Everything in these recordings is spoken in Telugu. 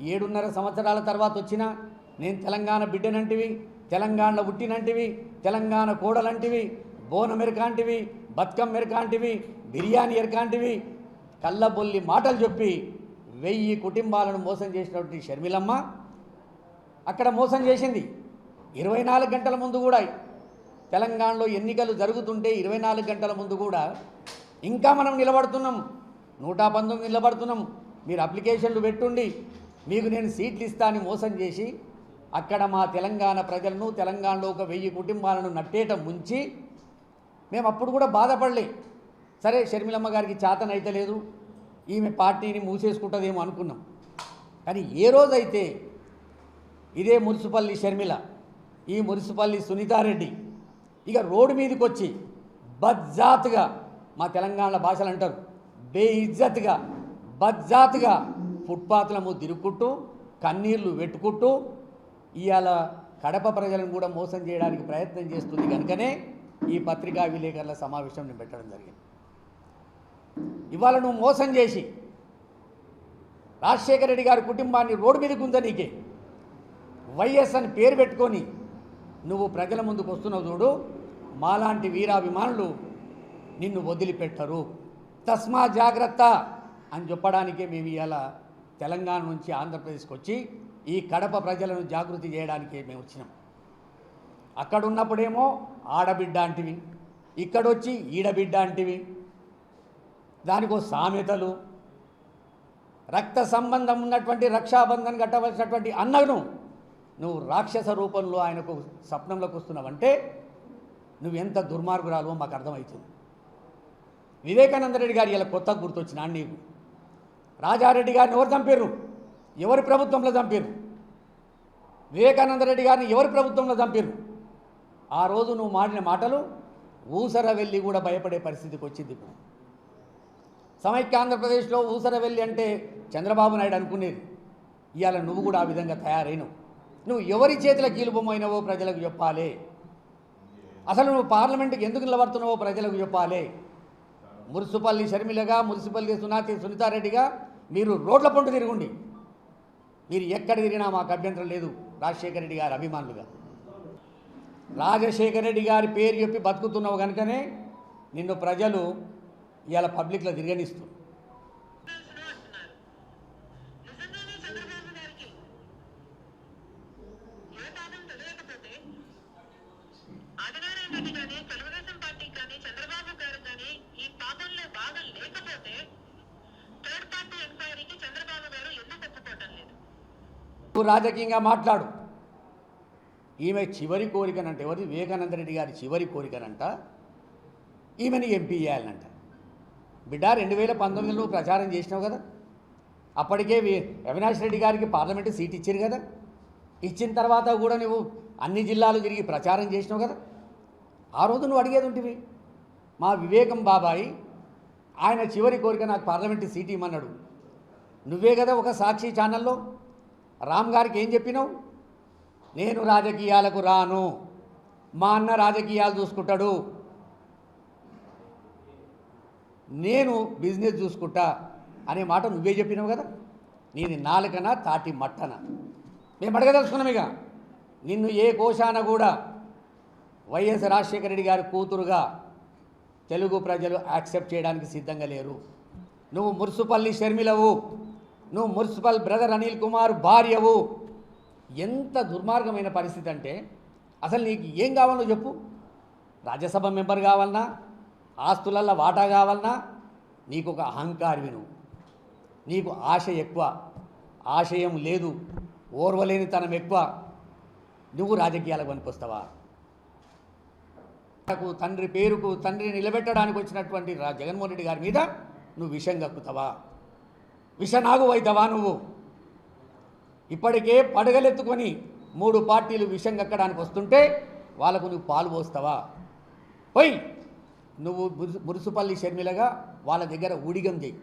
ఏడున్నర సంవత్సరాల తర్వాత వచ్చినా నేను తెలంగాణ బిడ్డనంటివి తెలంగాణలో ఉట్టినంటివి తెలంగాణ కోడలంటివి బోనం ఎరకాంటివి బతుకమ్మ ఎరకాంటివి బిర్యానీ ఎరకాంటివి కళ్ళబొల్లి మాటలు చెప్పి వెయ్యి కుటుంబాలను మోసం చేసినటువంటి షర్మిలమ్మ అక్కడ మోసం చేసింది. ఇరవై నాలుగు గంటల ముందు కూడా తెలంగాణలో ఎన్నికలు జరుగుతుంటే ఇరవై నాలుగు గంటల ముందు కూడా ఇంకా మనం నిలబడుతున్నాం. నూట పంతొమ్మిది నిలబడుతున్నాం. మీరు అప్లికేషన్లు పెట్టుండి మీకు నేను సీట్లు ఇస్తాను మోసం చేసి అక్కడ మా తెలంగాణ ప్రజలను తెలంగాణలో ఒక వెయ్యి కుటుంబాలను నట్టేట ముంచి మేము అప్పుడు కూడా బాధపడలే. సరే షర్మిలమ్మ గారికి చేతనైతలేదు ఈమె పార్టీని మూసేసుకుంటుందేమో అనుకున్నాం. కానీ ఏ రోజైతే ఇదే మున్సిపల్లి షర్మిల ఈ మున్సిపల్లి సునీతారెడ్డి ఇక రోడ్డు మీదకి వచ్చి బజ్జాత్గా మా తెలంగాణ భాషలు అంటారు బేఇజ్జత్గా బజ్జాత్గా ఫుట్పాత్లము తిరుక్కుంటూ కన్నీళ్ళు పెట్టుకుంటూ ఇవాళ కడప ప్రజలను కూడా మోసం చేయడానికి ప్రయత్నం చేస్తుంది కనుకనే ఈ పత్రికా విలేకరుల సమావేశం నేను పెట్టడం జరిగింది. ఇవాళ నువ్వు మోసం చేసి రాజశేఖర రెడ్డి గారి కుటుంబాన్ని రోడ్డు మీద ఉందా నీకే వైఎస్ అని పేరు పెట్టుకొని నువ్వు ప్రజల ముందుకు వస్తున్నావు చూడు మాలాంటి వీరాభిమానులు నిన్ను వదిలిపెట్టరు. తస్మా జాగ్రత్త అని చెప్పడానికే మేము ఇలా తెలంగాణ నుంచి ఆంధ్రప్రదేశ్కి వచ్చి ఈ కడప ప్రజలను జాగృతి చేయడానికి మేము వచ్చినాం. అక్కడ ఉన్నప్పుడేమో ఆడబిడ్డ అంటివి ఇక్కడొచ్చి ఈడబిడ్డ అంటివి దానికో సామెతలు రక్త సంబంధం ఉన్నటువంటి రక్షాబంధన్ కట్టవలసినటువంటి అన్నను నువ్వు రాక్షస రూపంలో ఆయనకు స్వప్నంలోకి వస్తున్నావంటే నువ్వు ఎంత దుర్మార్గురాలో మాకు అర్థమవుతుంది. వివేకానంద రెడ్డి గారు ఇలా కొత్త గుర్తొచ్చినా నీకు. రాజారెడ్డి గారిని ఎవరు చంపారు ఎవరి ప్రభుత్వంలో చంపారు వివేకానంద రెడ్డి గారిని ఎవరి ప్రభుత్వంలో చంపారు ఆ రోజు నువ్వు మాడిన మాటలు ఊసర వెళ్ళి కూడా భయపడే పరిస్థితికి వచ్చింది ఇప్పుడు. సమైక్య ఆంధ్రప్రదేశ్లో ఊసర వెళ్ళి అంటే చంద్రబాబు నాయుడు అనుకునేది. ఇవాళ నువ్వు కూడా ఆ విధంగా తయారైనవు. నువ్వు ఎవరి చేతుల కీలుబొమ్మైనవో ప్రజలకు చెప్పాలి. అసలు నువ్వు పార్లమెంట్కి ఎందుకు నిలబడుతున్నావో ప్రజలకు చెప్పాలి. మున్సిపల్లి షర్మిలగా మున్సిపల్లి సునాతి సునీతారెడ్డిగా మీరు రోడ్ల పంట తిరుగుండి. మీరు ఎక్కడ తిరిగినా మాకు అభ్యంతరం లేదు. రాజశేఖర రెడ్డి గారి అభిమానులుగా రాజశేఖర రెడ్డి గారి పేరు చెప్పి బతుకుతున్నావు కనుకనే నిన్ను ప్రజలు ఇవాళ పబ్లిక్లో తిరగనిస్తూ చంద్రబాబు గారికి రెడ్డి తెలుగుదేశం పార్టీ కానీ చంద్రబాబు గారు కానీ ఈ పాపంలో భాగం లేకపోతే థర్డ్ పార్టీ ఎంక్వైరీకి చంద్రబాబు గారు ఎందుకు ఒప్పుకోవటం లేదు నువ్వు రాజకీయంగా మాట్లాడు. ఈమె చివరి కోరికనంట. ఎవరి వివేకానంద రెడ్డి గారి చివరి కోరికనంట. ఈమెని ఎంపీ చేయాలనంట బిడ్డ రెండు వేల పంతొమ్మిదిలో ప్రచారం చేసినావు కదా? అప్పటికే అవినాష్ రెడ్డి గారికి పార్లమెంటు సీట్ ఇచ్చారు కదా? ఇచ్చిన తర్వాత కూడా నువ్వు అన్ని జిల్లాలు తిరిగి ప్రచారం చేసినావు కదా? ఆ రోజు నువ్వు అడిగేది ఉంటివి మా వివేకం బాబాయి ఆయన చివరి కోరిక నాకు పార్లమెంటు సీట్ ఇమ్మన్నాడు. నువ్వే కదా ఒక సాక్షి ఛానల్లో? రామ్ గారికి ఏం చెప్పినావు? నేను రాజకీయాలకు రాను. మా అన్న రాజకీయాలు చూసుకుంటాడు. నేను బిజినెస్ చూసుకుంటా అనే మాట నువ్వే చెప్పినావు కదా? నీది నాలుకన తాటి మట్టన? మేము అడగదలుచుకున్నాం ఇక. నిన్ను ఏ కోశాన కూడా వైఎస్ రాజశేఖర రెడ్డి గారి కూతురుగా తెలుగు ప్రజలు యాక్సెప్ట్ చేయడానికి సిద్ధంగా లేరు. నువ్వు మురుసుపల్లి షర్మిలవు. నువ్వు మున్సిపల్ బ్రదర్ అనిల్ కుమార్ భార్యవు. ఎంత దుర్మార్గమైన పరిస్థితి అంటే అసలు నీకు ఏం కావాలో చెప్పు. రాజ్యసభ మెంబర్ కావాలన్నా ఆస్తులల్లో వాటా కావాలన్నా నీకు ఒక అహంకారివి నువ్వు నీకు ఆశ ఎక్కువ. ఆశయం లేదు. ఓర్వలేనితనం ఎక్కువ. నువ్వు రాజకీయాలకు పనికొస్తావా? తండ్రి పేరుకు తండ్రిని నిలబెట్టడానికి వచ్చినటువంటి రా జగన్మోహన్ రెడ్డి గారి మీద నువ్వు విషం కక్కుతావా? విషనాగు అవుతావా నువ్వు? ఇప్పటికే పడగలెత్తుకొని మూడు పార్టీలు విషం కక్కడానికి వస్తుంటే వాళ్ళకు నువ్వు పాలు పోస్తావా? పోయి! నువ్వు మురుసుపల్లి షర్మిలగా వాళ్ళ దగ్గర ఉడిగం చేయి.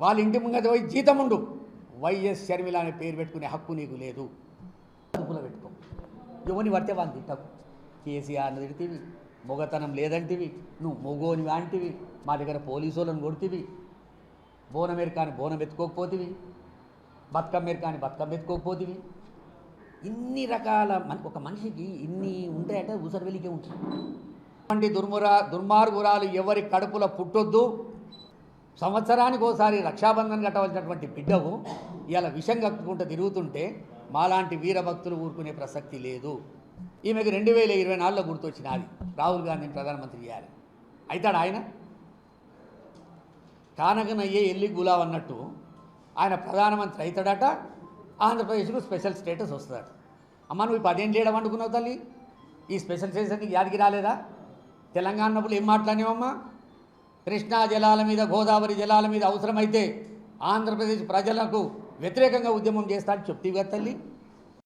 వాళ్ళ ఇంటి ముంగట పోయి జీతం ఉండు. వైఎస్ షర్మిల అనే పేరు పెట్టుకునే హక్కు నీకు లేదు. అదుపులో పెట్టుకో. ఎవరిని పడితే వాళ్ళు తిట్టకు. కేసీఆర్ని తిడితివి. మొగతనం లేదంటివి. నువ్వు మొగోని అంటివి. మా దగ్గర పోలీసు వాళ్ళని కొడితివి. బోనం ఎరకాని బోనం ఎత్తుకోకపోతివి బతుకమ్మ కానీ బతుకమ్మ ఎత్తుకోకపోతివి ఇన్ని రకాల మన ఒక మనిషికి ఇన్ని ఉంటాయంటే ఉసరవెలికే ఉంటుంది. అటువంటి దుర్మురా దుర్మార్గురాలు ఎవరి కడుపులో పుట్టొద్దు. సంవత్సరానికి ఒకసారి రక్షాబంధన్ కట్టవలసినటువంటి బిడ్డవు ఇలా విషం కట్టుకుంటూ తిరుగుతుంటే మాలాంటి వీరభక్తులు ఊరుకునే ప్రసక్తి లేదు. ఈమెకు రెండు వేల ఇరవై నాలుగులో గుర్తొచ్చినది. రాహుల్ గాంధీని ప్రధానమంత్రి చేయాలి. అవుతాడు ఆయన? కానకనయ్యే ఎల్లి గులావ్ అన్నట్టు ఆయన ప్రధానమంత్రి అవుతాడట. ఆంధ్రప్రదేశ్కు స్పెషల్ స్టేటస్ వస్తుందట. అమ్మ నువ్వు ఈ పదేం చేయడం అనుకున్నావు తల్లి? ఈ స్పెషల్ స్టేటస్ నీకు యాదికి రాలేదా? తెలంగాణ ఉన్నప్పుడు ఏం మాట్లాడినావమ్మా? కృష్ణా జలాల మీద గోదావరి జలాల మీద అవసరమైతే ఆంధ్రప్రదేశ్ ప్రజలకు వ్యతిరేకంగా ఉద్యమం చేస్తా అని చెప్తీవి కదా తల్లి.